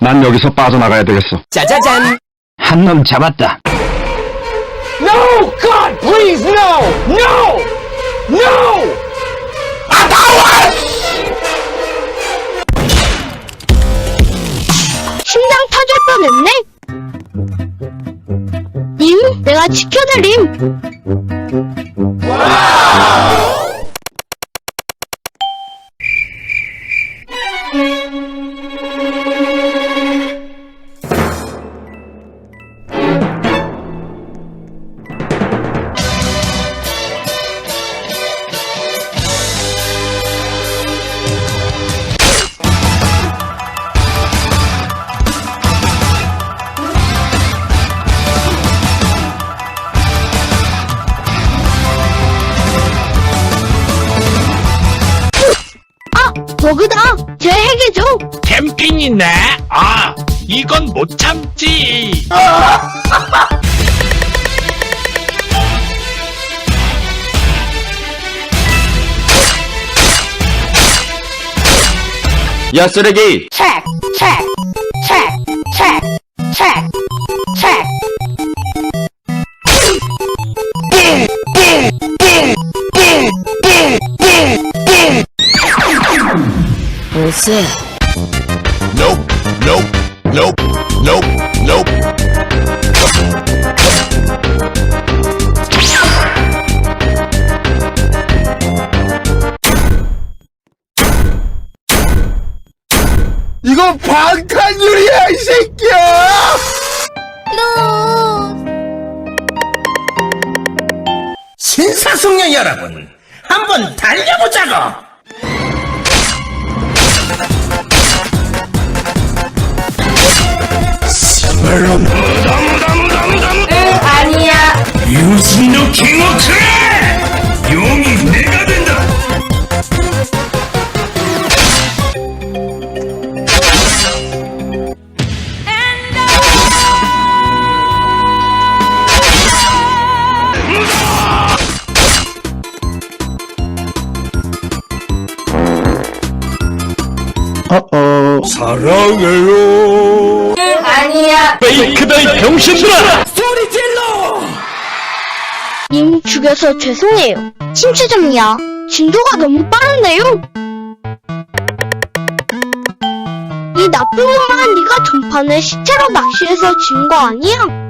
난 여기서 빠져나가야 되겠어. 짜자잔. 한 놈 잡았다. No! God, please, no! No! No! 심장 터질 뻔했네. 님, 내가 지켜드림. 캠핑이네? 아, 이건 못 참지. 야, 쓰레기! check, check, check, check, check, check. Nope, nope, nope, nope. 이거 방탄유리야 이 새끼야! 신사숙녀 여러분, 한번 달려보자고! 유신도 킹오크래! 용이 내가 된다! 사랑해 페이크다, 이 병신들아! 님 죽여서 죄송해요. 침체점이야. 진도가 너무 빠른데요. 이 나쁜 놈아 네가 전판에 시체로 낚시해서 진 거 아니야?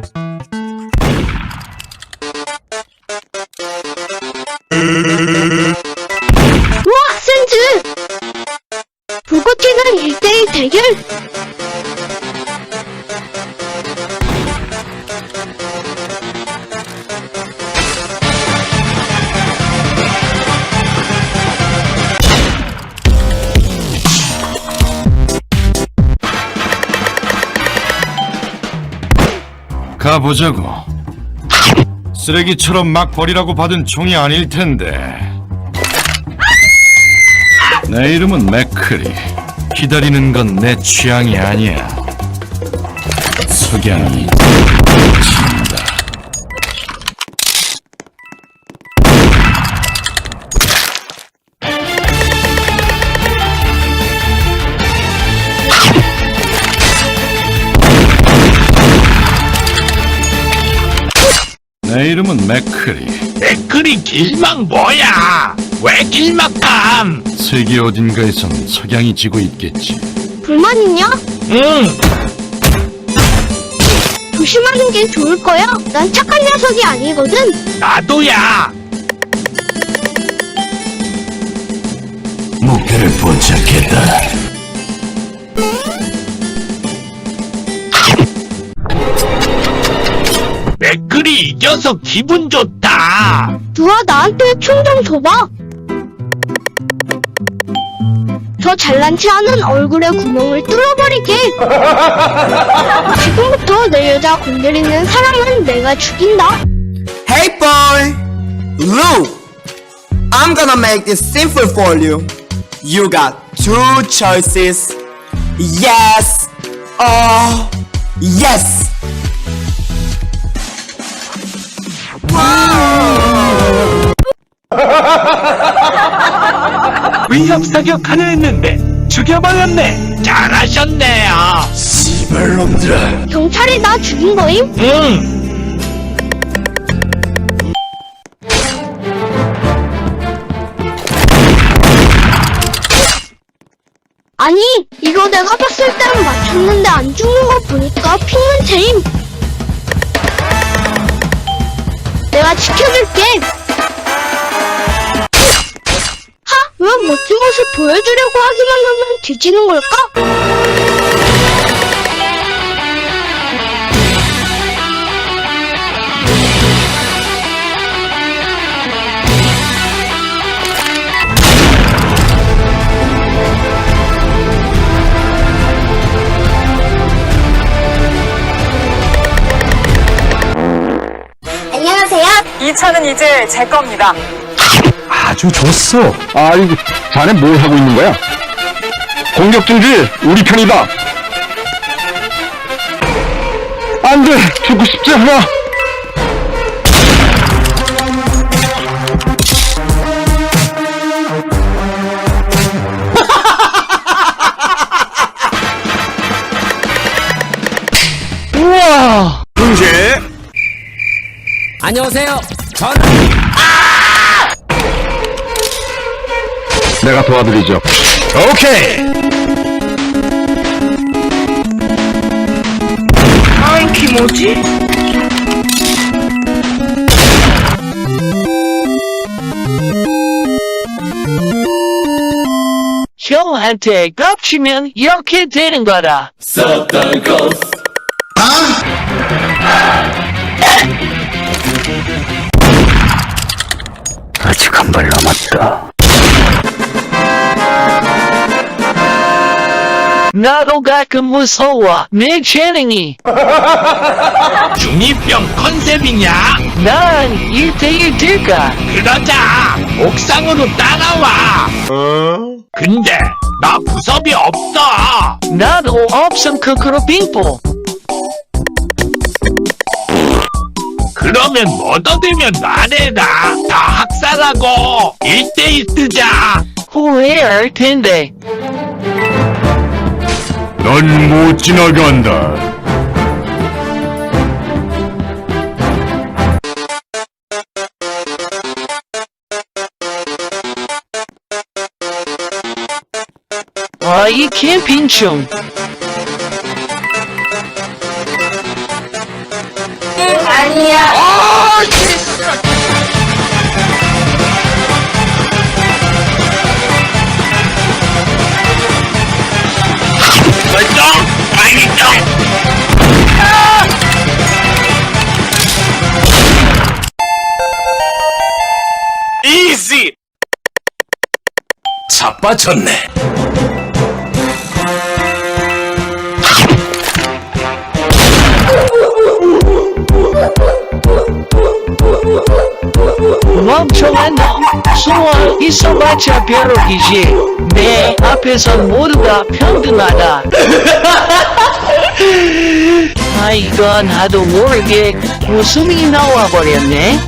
보자고. 쓰레기처럼 막 버리라고 받은 총이 아닐 텐데. 내 이름은 맥크리. 기다리는 건 내 취향이 아니야. 석양이 진다. 내 이름은 맥크리. 댓글이 길막 뭐야? 왜 길막함? 세계 어딘가에선 석양이 지고 있겠지. 불만 있냐? 응, 조심하는 게 좋을 거야. 난 착한 녀석이 아니거든. 나도야. 목표를 포착했다. 댓글이 이겨서 기분 좋다. 누가 나한테 총 좀 줘봐. 저 잘난 체 하는 얼굴에 구멍을 뚫어버리게. 지금부터 내 여자 건드리는 사람은 내가 죽인다. Hey boy! Look! I'm gonna make this simple for you. You got two choices. Yes or yes. 위협 사격 하려 했는데 죽여버렸네. 잘하셨네요. 씨발놈들아. 경찰이 나 죽인 거임? 응. 아니, 이거 내가 봤을 땐 맞췄는데 안 죽는 거 보니까 핑문체임. 내가 지켜줄게. 하, 왜 멋진 모습 보여주려고 하기만 하면 뒤지는 걸까? 이 차는 이제 제 겁니다. 아주 좋소. 아이고, 자네 뭘 하고 있는 거야? 공격 중지, 우리 편이다. 안 돼, 죽고 싶지 않아. 우와! 문제. 안녕하세요. 전 내가 도와드리죠. 오케이. 아이 키모지. 형한테 깝치면 이렇게 되는 거다. 아직 한 발 남았다. 나도 가끔 무서워. 내 재능이. 중이병 컨셉이냐? 난 1대1 될까? 그러자. 옥상으로 따라와. 근데 나 구섭이 없어. 나도 없음 크크로 빙보. 그러면 뭐 얻어들면 말해라. 다 학살하고 1대1 뜨자. 후회할 텐데. 넌 못 지나간다. 아, 이 캠핑 충. 이지. 자빠졌네. 놈. 소원 있어봤자 벼룩이지. 내 앞에선 모두가 평등하다. 아, 이건 하도 모르게 웃음이 나와버렸네.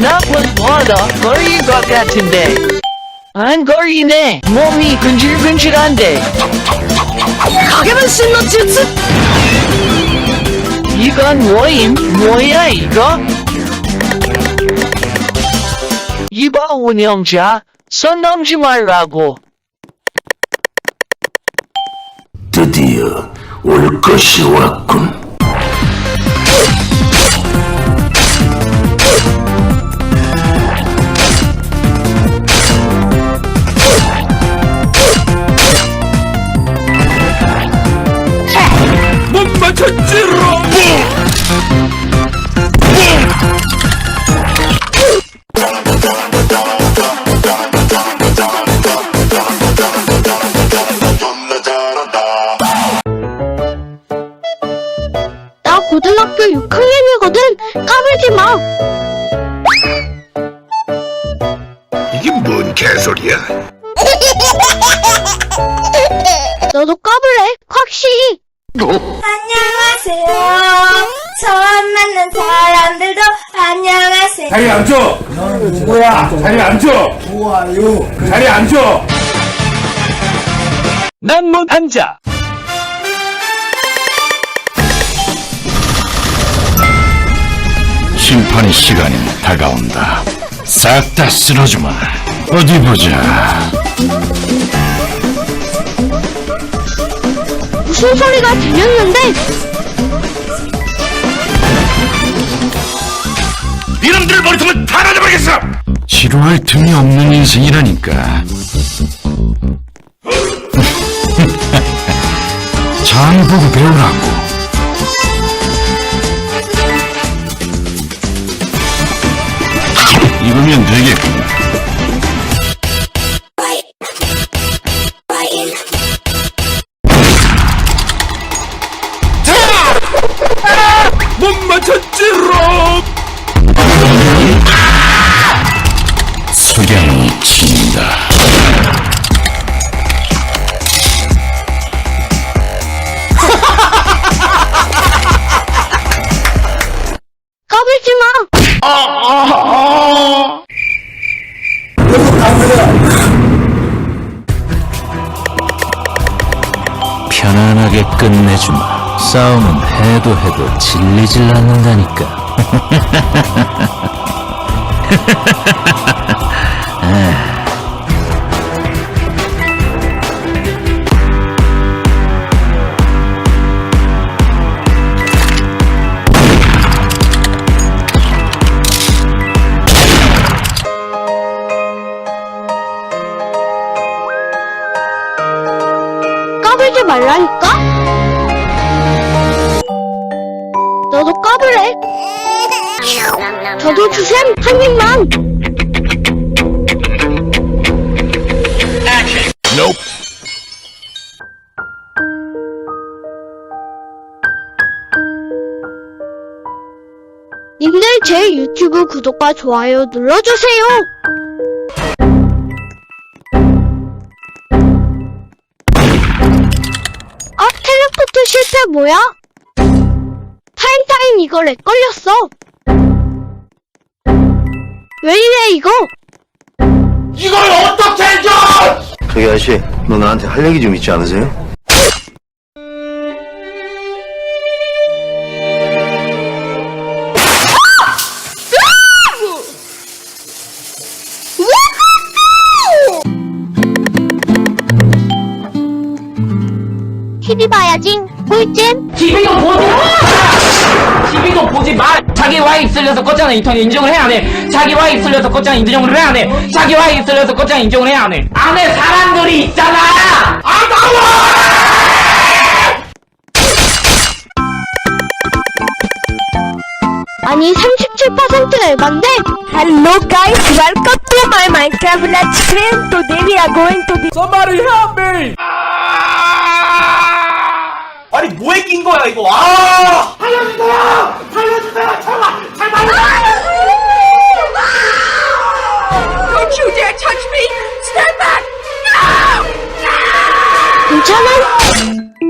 나쁜 뭐더 거릴 것 같은데. 안 거리네. 몸이 근질근질한데. 가게만 신노치츠 이건 뭐임? 뭐야 이거? 이봐 운영자, 손 넘지 말라고. 드디어 올 것이 왔군. 자리 앉아! 난 못 앉아. 심판의 시간이 다가온다. 싹다 쓸어주마. 어디 보자. 무슨 소리가 들렸는데 이놈들 머리통을 다 날려버리겠어! 지루할 틈이 없는 인생이라니까. 장 보고 배우라고. 입으면 되겠군. 질리질 않는다니까. 제 유튜브 구독과 좋아요 눌러주세요. 아, 텔레포트 실패 뭐야? 타임타임 이거 렉 걸렸어. 왜 이래 이거? 저기 아저씨, 너 나한테 할 얘기 좀 있지 않으세요? TV 봐야지. 꿀잼. TV도 보지 마! TV도 보지 마! 자기 와이 쓸려서 껐잖아 인터넷 인정을 해야 안 해! 자기 와이 쓸려서 껐잖아 인정을 해야 안 해! 자기 와이 쓸려서 껐잖아 인정을 해야 안 해! 안에 사람들이 있잖아! 아 나와! 아니 37% 에반데? Hello guys, welcome to my Minecraft Let's screen. Today we are going to the Somebody help me! 아니 뭐에 낀 거야 이거 아! Don't you dare touch me! Stand back! 괜찮아?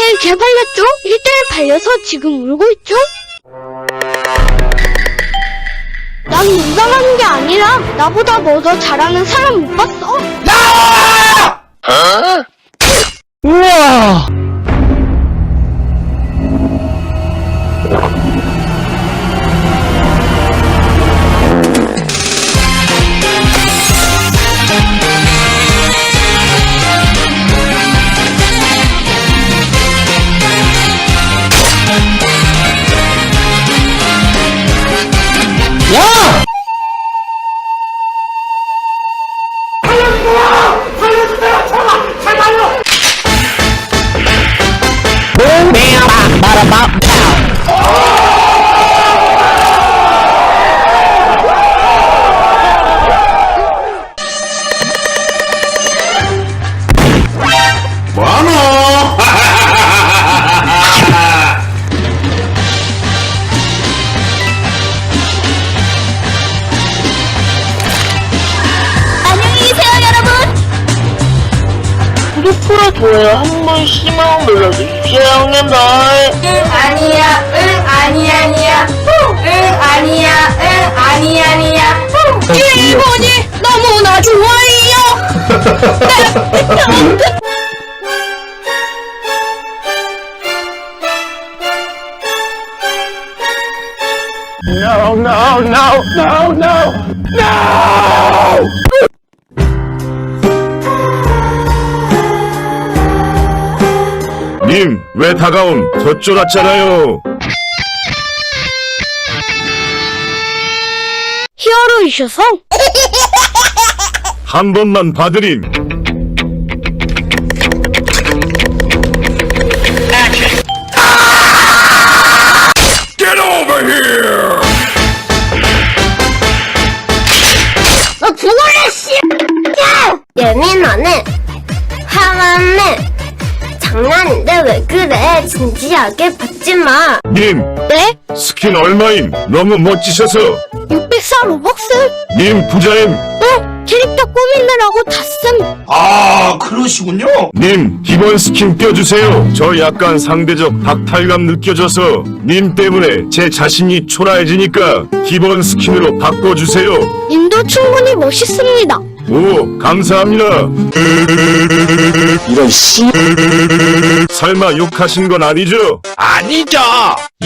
1대1 개발렸죠? 1대1 발려서 지금 울고 있죠? 난 농담하는 게 아니라 나보다 먼저 잘하는 사람 못 봤어? 야! 우와! No, no, no, no, no, no! 님, 왜 다가옴? 더 쫄았잖아요. 히어로 이셔서 한 번만 봐드림. Get over here! 너 죽을래, 씨! 예민하네. 화났네. 장난인데 왜 그래? 진지하게 받지 마. 님, 네? 스킨 얼마임? 너무 멋지셔서. 604 로벅스? 님 부자임. 네? 캐릭터 꾸미느라고 다 씀. 아, 그러시군요. 님, 기본 스킨 껴주세요. 저 약간 상대적 박탈감 느껴져서 님 때문에 제 자신이 초라해지니까 기본 스킨으로 바꿔주세요. 님도 충분히 멋있습니다. 오, 감사합니다. 이런 씨. 설마 욕하신 건 아니죠? 아니죠!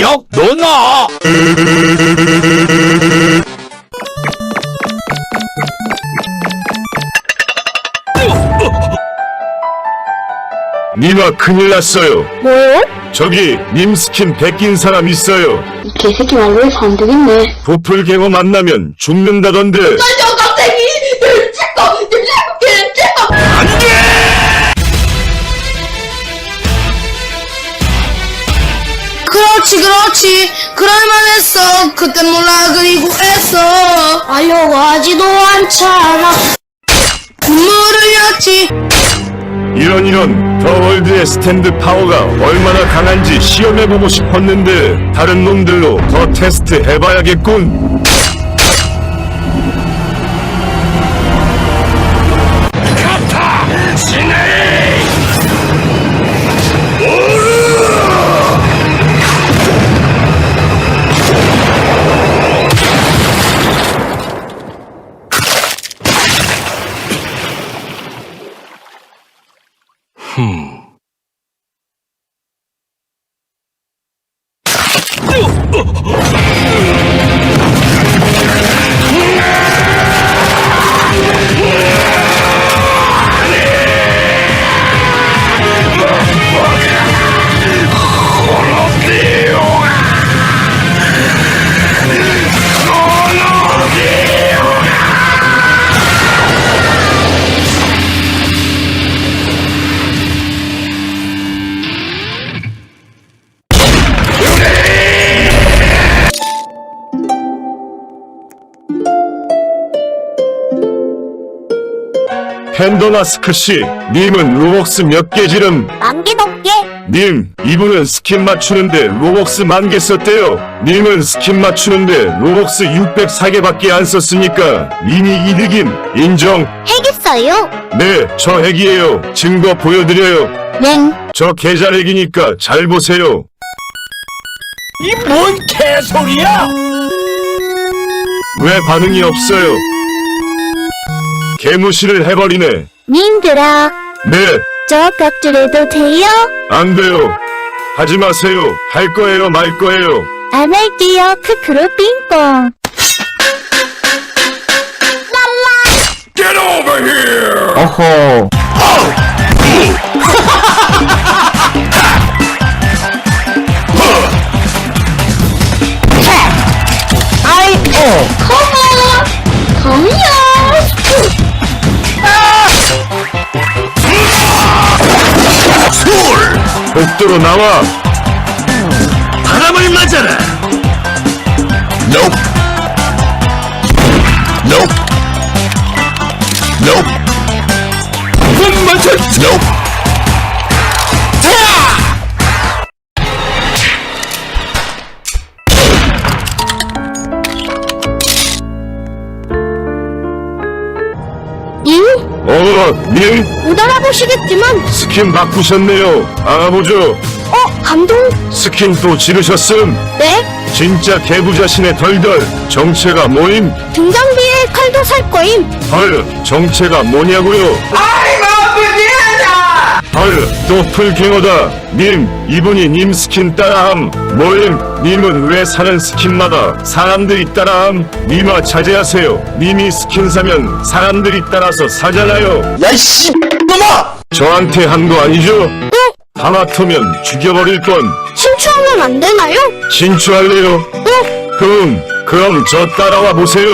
역 노노! 니마 큰일 났어요. 뭐요? 저기 님 스킨 베낀 사람 있어요. 이 개새끼 말로 해서 안 되겠네. 도플갱어 만나면 죽는다던데. 저 깜짝이! 찍어! 찍어! 그렇지 그렇지 그럴만했어 그때 몰라 그리고 애써 알려고 하지도 않잖아. 눈물 흘렸지 이런 이런 더 월드의 스탠드 파워가 얼마나 강한지 시험해보고 싶었는데 다른 놈들로 더 테스트 해봐야겠군. 팬더나스크 씨, 님은 로벅스 몇 개 지름? 만개 넘게. 님, 이분은 스킨 맞추는데 로벅스 만 개 썼대요. 님은 스킨 맞추는데 로벅스 604개밖에 안 썼으니까 님이 이득임. 인정. 해겠어요? 네, 저 핵이에요. 증거 보여드려요. 맹. 저 계좌 핵이니까 잘 보세요. 이 뭔 개소리야! 왜 반응이 없어요? 개무시를 해버리네. 님들아, 네, 저 깍두려도 돼요? 안 돼요. 하지 마세요. 할 거예요, 말 거예요. 안 할게요. 크크로 빙뽕. 어허. 복도로 나와. 바람을 맞아라. Nope. Nope. Nope. 못 맞췄. Nope. 님못 알아보시겠지만, 스킨 바꾸셨네요. 알아보죠. 어, 감동? 스킨 또 지르셨음. 네? 진짜 개부자신의 덜덜. 정체가 뭐임? 등장비에 칼도 살 거임. 헐, 정체가 뭐냐고요? 부지하다 헐, 또 풀갱어다. 님, 이분이 님 스킨 따라함. 뭐임? 님은 왜 사는 스킨마다 사람들이 따라함? 님아 자제하세요. 님이 스킨 사면 사람들이 따라서 사잖아요. 야 이씨 놈아! 저한테 한 거 아니죠? 하마터면 죽여버릴 건 친추하면 안 되나요? 진출할래요? 그럼, 그럼 저 따라와 보세요.